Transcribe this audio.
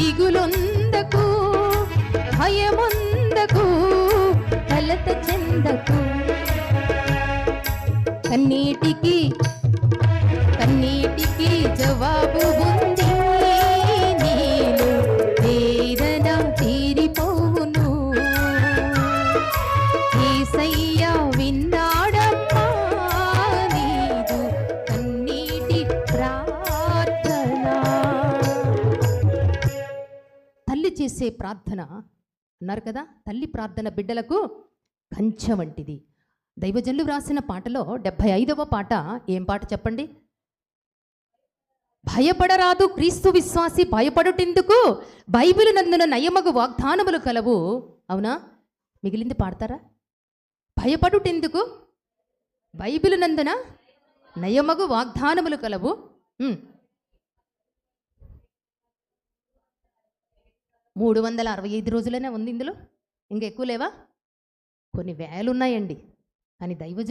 దిగులొందకు భయమొందకు కలత చెందకు. కన్నీటికి కన్నీటికి జవాబు ఉంది. నేను వేదన తీరిపోవును. ఈ సయ్యా తల్లి చేసే ప్రార్థన అన్నారు కదా తల్లి ప్రార్థన బిడ్డలకు కంచె వంటిది. దైవజనులు వ్రాసిన పాటలో డెబ్భై ఐదవ పాట ఏం పాట చెప్పండి? భయపడరాదు క్రీస్తు విశ్వాసి భయపడుటెందుకు? బైబిల్ నందున నయమగు వాగ్దానములు కలవు. అవునా? మిగిలింది పాడతారా? భయపడుటెందుకు? బైబిల్ నందున నయమగు వాగ్దానములు కలవు. మూడు వందల అరవై ఐదు రోజులనే ఉంది ఇందులో. ఇంకెక్కువ లేవా? కొన్ని వేలు ఉన్నాయండి అని దైవజనులు